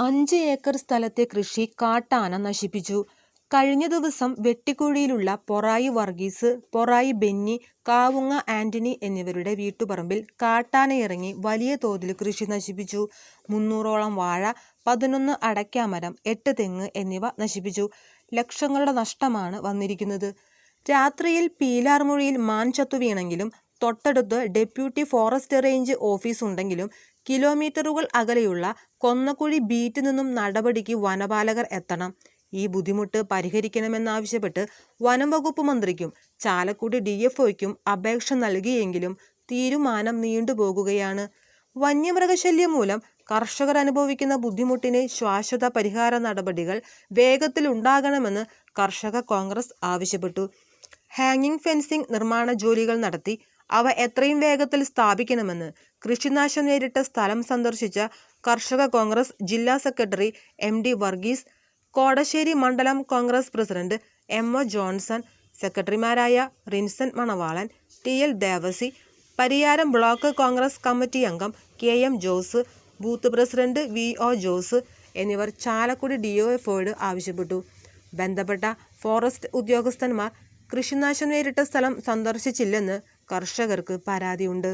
അഞ്ച് ഏക്കർ സ്ഥലത്തെ കൃഷി കാട്ടാന നശിപ്പിച്ചു. കഴിഞ്ഞ ദിവസം വെട്ടിക്കുഴിയിലുള്ള പൊറായി വർഗീസ്, പൊറായി ബെന്നി, കാവുങ്ങ ആന്റണി എന്നിവരുടെ വീട്ടുപറമ്പിൽ കാട്ടാനയിറങ്ങി വലിയ തോതിൽ കൃഷി നശിപ്പിച്ചു. മുന്നൂറോളം വാഴ, പതിനൊന്ന് അടയ്ക്കാമരം, എട്ട് തെങ്ങ് എന്നിവ നശിപ്പിച്ചു. ലക്ഷങ്ങളുടെ നഷ്ടമാണ് വന്നിരിക്കുന്നത്. രാത്രിയിൽ പീലാർമുഴിയിൽ മാൻ ചത്തുവീണെങ്കിലും തൊട്ടടുത്ത് ഡെപ്യൂട്ടി ഫോറസ്റ്റ് റേഞ്ച് ഓഫീസ് ഉണ്ടെങ്കിലും കിലോമീറ്ററുകൾ അകലെയുള്ള കൊന്നക്കുഴി ബീറ്റിൽ നിന്നും നടപടിക്ക് വനപാലകർ എത്തണം. ഈ ബുദ്ധിമുട്ട് പരിഹരിക്കണമെന്നാവശ്യപ്പെട്ട് വനം വകുപ്പ് മന്ത്രിക്കും ചാലക്കുടി ഡി ഡിഎഫ്ഒയ്ക്കും അപേക്ഷ നൽകിയെങ്കിലും തീരുമാനം നീണ്ടുപോകുകയാണ്. വന്യമൃഗശല്യം മൂലം കർഷകർ അനുഭവിക്കുന്ന ബുദ്ധിമുട്ടിന് ശാശ്വത പരിഹാര നടപടികൾ വേഗത്തിൽ വേഗത്തിലുണ്ടാകണമെന്ന് കർഷക കോൺഗ്രസ് ആവശ്യപ്പെട്ടു. ഹാങ്ങിങ് ഫെൻസിംഗ് നിർമ്മാണ ജോലികൾ നടത്തി അവ എത്രയും വേഗത്തിൽ സ്ഥാപിക്കണമെന്ന് കൃഷിനാശം നേരിട്ട സ്ഥലം സന്ദർശിച്ച കർഷക കോൺഗ്രസ് ജില്ലാ secretary M. D. Varghese, Kodassery മണ്ഡലം Congress president M. O. Johnson, സെക്രട്ടറിമാരായ Rinson Manavalan, T. L. Devasi, Pariyaram block Congress committee അംഗം K. M. Jose, booth president V. O. Jose എന്നിവർ ചാലക്കുടി ഡി ഒ എഫോട് ആവശ്യപ്പെട്ടു. ബന്ധപ്പെട്ട ഫോറസ്റ്റ് ഉദ്യോഗസ്ഥന്മാർ കൃഷിനാശം നേരിട്ട സ്ഥലം സന്ദർശിച്ചില്ലെന്ന് കർഷകർക്ക് പരാതിയുണ്ട്.